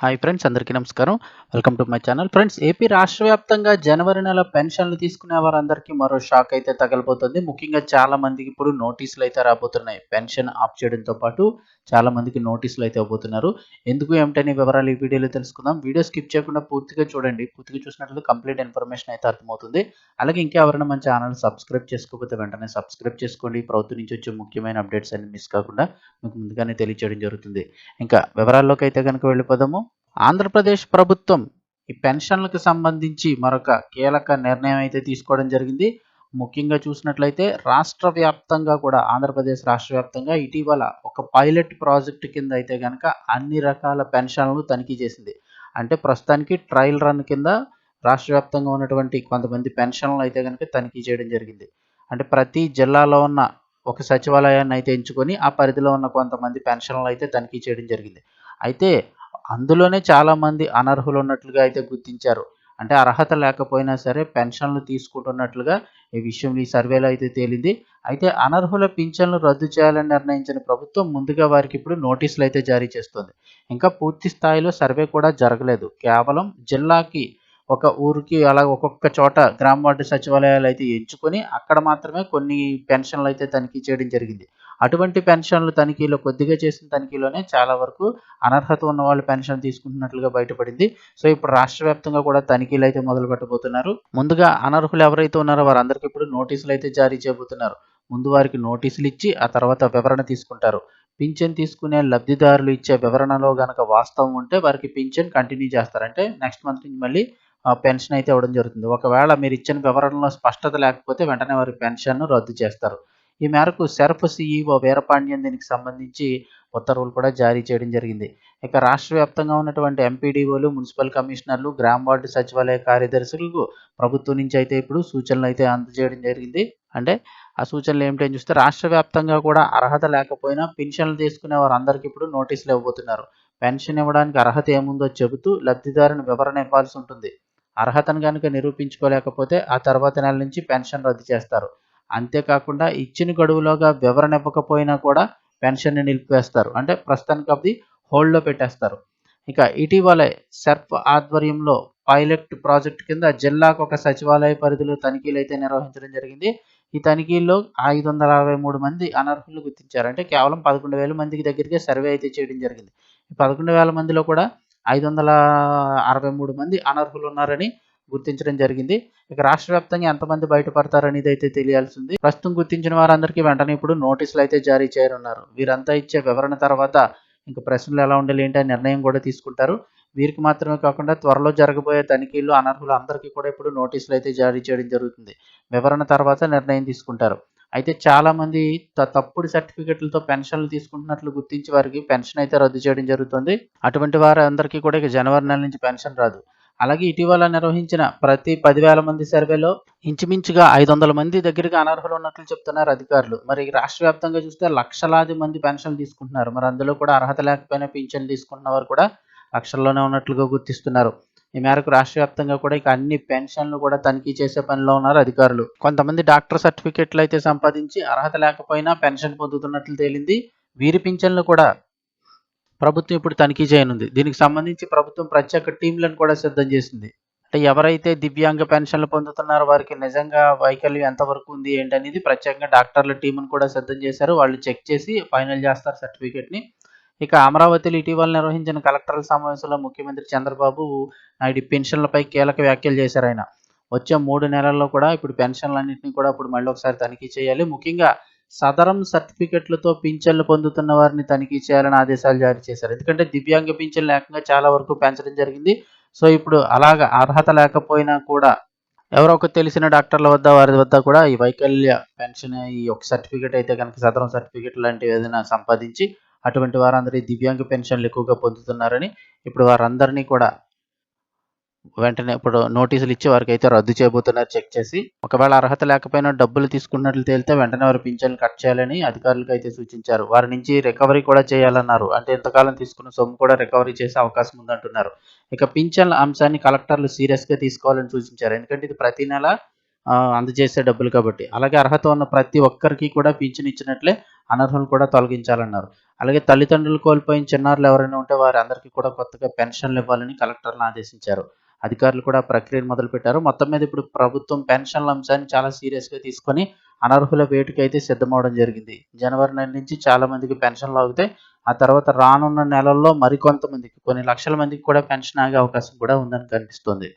Hi friends అందరికీ నమస్కారం. Welcome to my channel friends AP రాష్ట్ర వ్యాప్తంగా జనవరి నెల పెన్షన్లు తీసుకునే వారందరికీ మరో షాక్ అయితే తగలబోతుంది. ముఖ్యంగా చాలా మందికి ఇప్పుడు నోటీసులు అయితే రాబోతున్నాయి. పెన్షన్ ఆఫ్ చేయడంతో పాటు చాలా మందికి నోటీసులు అయితే అవబోతున్నారు ఎందుకు ఏమిటనే వివరాలు ఈ వీడియోలో తెలుసుకుందాం. వీడియో స్కిప్ చేయకుండా పూర్తిగా చూడండి. పూర్తిగా చూసినట్లయితే కంప్లీట్ ఇన్ఫర్మేషన్ అయితే అర్థమవుతుంది. అలాగే ఇంకా ఎవరైనా మన ఛానల్ సబ్స్క్రైబ్ చేసుకోకపోతే వెంటనే సబ్స్క్రైబ్ చేసుకోండి. ప్రభుత్వం నుంచి వచ్చే ముఖ్యమైన అప్డేట్స్ అన్ని మిస్ కాకుండా మీకు ముందుగానే తెలియజేయడం జరుగుతుంది. ఇంకా వివరాల్లోకి అయితే కనుక వెళ్ళిపోదాము. ఆంధ్రప్రదేశ్ ప్రభుత్వం ఈ పెన్షన్లకు సంబంధించి మరొక కీలక నిర్ణయం అయితే తీసుకోవడం జరిగింది. ముఖ్యంగా చూసినట్లయితే రాష్ట్ర వ్యాప్తంగా కూడా ఆంధ్రప్రదేశ్ రాష్ట్ర వ్యాప్తంగా ఇటీవల ఒక పైలట్ ప్రాజెక్ట్ కింద అయితే కనుక అన్ని రకాల పెన్షన్లను తనిఖీ చేసింది. అంటే ప్రస్తుతానికి ట్రయల్ రన్ కింద రాష్ట్ర వ్యాప్తంగా ఉన్నటువంటి కొంతమంది పెన్షన్లు అయితే కనుక తనిఖీ చేయడం జరిగింది. అంటే ప్రతి జిల్లాలో ఉన్న ఒక సచివాలయాన్ని అయితే ఎంచుకొని ఆ పరిధిలో ఉన్న కొంతమంది పెన్షన్లు అయితే తనిఖీ చేయడం జరిగింది. అయితే అందులోనే చాలామంది అనర్హులు ఉన్నట్లుగా అయితే గుర్తించారు. అంటే అర్హత లేకపోయినా సరే పెన్షన్లు తీసుకుంటున్నట్లుగా ఈ విషయం ఈ సర్వేలో అయితే తేలింది. అయితే అనర్హుల పింఛన్లు రద్దు చేయాలని నిర్ణయించిన ప్రభుత్వం ముందుగా వారికి ఇప్పుడు నోటీసులు అయితే జారీ చేస్తుంది. ఇంకా పూర్తి స్థాయిలో సర్వే కూడా జరగలేదు. కేవలం జిల్లాకి ఒక ఊరికి అలా ఒక్కొక్క చోట గ్రామ వార్డు సచివాలయాలు అయితే ఎంచుకొని అక్కడ మాత్రమే కొన్ని పెన్షన్లు అయితే తనిఖీ చేయడం జరిగింది. అటువంటి పెన్షన్లు తనిఖీలో కొద్దిగా చేసిన తనిఖీలోనే చాలా వరకు అనర్హత ఉన్న వాళ్ళు పెన్షన్ తీసుకుంటున్నట్లుగా బయటపడింది. సో ఇప్పుడు రాష్ట్ర వ్యాప్తంగా కూడా తనిఖీలు అయితే మొదలు పెట్టబోతున్నారు. ముందుగా అనర్హులు ఎవరైతే ఉన్నారో వారందరికీ ఇప్పుడు నోటీసులు అయితే జారీ చేయబోతున్నారు. ముందు వారికి నోటీసులు ఇచ్చి ఆ తర్వాత వివరణ తీసుకుంటారు. పింఛన్ తీసుకునే లబ్ధిదారులు ఇచ్చే వివరణలో గనక వాస్తవం ఉంటే వారికి పింఛన్ కంటిన్యూ చేస్తారు. అంటే నెక్స్ట్ మంత్ నుంచి మళ్ళీ పెన్షన్ అయితే ఇవ్వడం జరుగుతుంది. ఒకవేళ మీరు ఇచ్చిన వివరణలో స్పష్టత లేకపోతే వెంటనే వారి పెన్షన్ను రద్దు చేస్తారు. ఈ మేరకు సెర్ఫ్ సిఈఓ వీరపాండ్యన్ దీనికి సంబంధించి ఉత్తర్వులు కూడా జారీ చేయడం జరిగింది. ఇక రాష్ట్ర వ్యాప్తంగా ఉన్నటువంటి ఎంపీడీఓలు మున్సిపల్ కమిషనర్లు గ్రామ వార్డు సచివాలయ కార్యదర్శులకు ప్రభుత్వం నుంచి అయితే ఇప్పుడు సూచనలు అయితే అందజేయడం జరిగింది. అంటే ఆ సూచనలు ఏమిటని చూస్తే రాష్ట్ర వ్యాప్తంగా కూడా అర్హత లేకపోయినా పెన్షన్లు తీసుకునే వారందరికీ ఇప్పుడు నోటీసులు ఇవ్వబోతున్నారు. పెన్షన్ ఇవ్వడానికి అర్హత ఏముందో చెబుతూ లబ్ధిదారుని వివరణ ఇవ్వాల్సి ఉంటుంది. అర్హతను కనుక నిరూపించుకోలేకపోతే ఆ తర్వాత నెల నుంచి పెన్షన్ రద్దు చేస్తారు. అంతేకాకుండా ఇచ్చిన గడువులోగా వివరణ ఇవ్వకపోయినా కూడా పెన్షన్ని నిలిపివేస్తారు. అంటే ప్రస్తుతానికి అది హోల్డ్లో పెట్టేస్తారు. ఇక ఇటీవలే సెర్ఫ్ ఆధ్వర్యంలో పైలట్ ప్రాజెక్ట్ కింద జిల్లాకు ఒక సచివాలయ పరిధిలో తనిఖీలు అయితే నిర్వహించడం జరిగింది. ఈ తనిఖీల్లో ఐదు వందల అరవై మూడు మంది అనర్హులు గుర్తించారు. అంటే కేవలం పదకొండు వేల మందికి దగ్గరికి సర్వే అయితే చేయడం జరిగింది. ఈ పదకొండు వేల మందిలో కూడా ఐదు వందల అరవై మూడు మంది అనర్హులు ఉన్నారని గుర్తించడం జరిగింది. ఇక రాష్ట్ర వ్యాప్తంగా ఎంతమంది బయటపడతారనేది అయితే తెలియాల్సింది. ప్రస్తుతం గుర్తించిన వారందరికీ వెంటనే ఇప్పుడు నోటీసులు అయితే జారీ చేయనున్నారు. వీరంతా ఇచ్చే వివరణ తర్వాత ఇంకా ప్రశ్నలు ఎలా ఉండాలి ఏంటి నిర్ణయం కూడా తీసుకుంటారు. వీరికి మాత్రమే కాకుండా త్వరలో జరగబోయే తనిఖీలు అనర్హులు అందరికీ కూడా ఇప్పుడు నోటీసులు అయితే జారీ చేయడం జరుగుతుంది. వివరణ తర్వాత నిర్ణయం తీసుకుంటారు. అయితే చాలా మంది తప్పుడు సర్టిఫికెట్లతో పెన్షన్లు తీసుకుంటున్నట్లు గుర్తించి వారికి పెన్షన్ అయితే రద్దు చేయడం జరుగుతుంది. అటువంటి వారందరికీ కూడా ఇక జనవరి నెల నుంచి పెన్షన్ రాదు. అలాగే ఇటీవల నిర్వహించిన ప్రతి పదివేల మంది సర్వేలో ఇంచుమించుగా ఐదు వందల మంది దగ్గరగా అనర్హులు ఉన్నట్లు చెప్తున్నారు అధికారులు. మరి రాష్ట్ర వ్యాప్తంగా చూస్తే లక్షలాది మంది పెన్షన్లు తీసుకుంటున్నారు. మరి అందులో కూడా అర్హత లేకపోయినా పింఛన్లు తీసుకుంటున్న వారు కూడా లక్షల్లోనే ఉన్నట్లుగా గుర్తిస్తున్నారు. ఈ మేరకు రాష్ట్ర వ్యాప్తంగా కూడా ఇక అన్ని పెన్షన్లు కూడా తనిఖీ చేసే పనిలో ఉన్నారు అధికారులు. కొంతమంది డాక్టర్ సర్టిఫికెట్లు అయితే సంపాదించి అర్హత లేకపోయినా పెన్షన్ పొందుతున్నట్లు తేలింది. వీరి పింఛన్లు కూడా ప్రభుత్వం ఇప్పుడు తనిఖీ చేయనుంది. దీనికి సంబంధించి ప్రభుత్వం ప్రత్యేక టీంలను కూడా సిద్ధం చేసింది. అంటే ఎవరైతే దివ్యాంగ పెన్షన్లు పొందుతున్నారో వారికి నిజంగా వైకల్యం ఎంతవరకు ఉంది ఏంటనేది ప్రత్యేకంగా డాక్టర్ల టీంను కూడా సిద్ధం చేశారు. వాళ్ళు చెక్ చేసి ఫైనల్ చేస్తారు సర్టిఫికేట్ని. ఇక అమరావతిలో ఇటీవల నిర్వహించిన కలెక్టర్ల సమావేశంలో ముఖ్యమంత్రి చంద్రబాబు నాయుడు పెన్షన్లపై కీలక వ్యాఖ్యలు చేశారు ఆయన. వచ్చే మూడు నెలల్లో కూడా ఇప్పుడు పెన్షన్లన్నింటినీ కూడా ఇప్పుడు మళ్ళీ ఒకసారి తనిఖీ చేయాలి. ముఖ్యంగా సదరం సర్టిఫికెట్లతో పింఛన్లు పొందుతున్న వారిని తనిఖీ చేయాలని ఆదేశాలు జారీ చేశారు. ఎందుకంటే దివ్యాంగ పింఛన్లు లేకుండా చాలా వరకు పెంచడం జరిగింది. సో ఇప్పుడు అలాగ అర్హత లేకపోయినా కూడా ఎవరో ఒక తెలిసిన డాక్టర్ల వద్ద వారి వద్ద కూడా ఈ వైకల్య పెన్షన్ ఈ ఒక సర్టిఫికేట్ అయితే కనుక సదరం సర్టిఫికేట్ లాంటివి ఏదైనా సంపాదించి అటువంటి వారందరి దివ్యాంగ పెన్షన్లు ఎక్కువగా పొందుతున్నారని ఇప్పుడు వారందరినీ కూడా వెంటనే ఇప్పుడు నోటీసులు ఇచ్చి వారికి అయితే రద్దు చేయబోతున్నారు చెక్ చేసి. ఒకవేళ అర్హత లేకపోయినా డబ్బులు తీసుకున్నట్లు తేలితే వెంటనే వారి పింఛన్లు కట్ చేయాలని అధికారులకు అయితే సూచించారు. వారి నుంచి రికవరీ కూడా చేయాలన్నారు. అంటే ఇంతకాలం తీసుకున్న సొమ్ము కూడా రికవరీ చేసే అవకాశం ఉందంటున్నారు. ఇక పింఛన్ల అంశాన్ని కలెక్టర్లు సీరియస్గా తీసుకోవాలని సూచించారు. ఎందుకంటే ఇది ప్రతి నెల అందజేసే డబ్బులు కాబట్టి. అలాగే అర్హత ఉన్న ప్రతి ఒక్కరికి కూడా పింఛన్ ఇచ్చినట్లే అనర్హులు కూడా తొలగించాలన్నారు. అలాగే తల్లిదండ్రులు కోల్పోయిన చిన్నారులు ఎవరైనా ఉంటే వారందరికీ కూడా కొత్తగా పెన్షన్లు ఇవ్వాలని కలెక్టర్లు ఆదేశించారు. అధికారులు కూడా ప్రక్రియను మొదలుపెట్టారు. మొత్తం మీద ఇప్పుడు ప్రభుత్వం పెన్షన్ల అంశాన్ని చాలా సీరియస్గా తీసుకొని అనర్హుల వేటుకైతే సిద్ధమవడం జరిగింది. జనవరి నెల నుంచి చాలా మందికి పెన్షన్లు ఆగితే ఆ తర్వాత రానున్న నెలల్లో మరికొంతమందికి కొన్ని లక్షల మందికి కూడా పెన్షన్ ఆగే అవకాశం కూడా ఉందని కనిపిస్తుంది.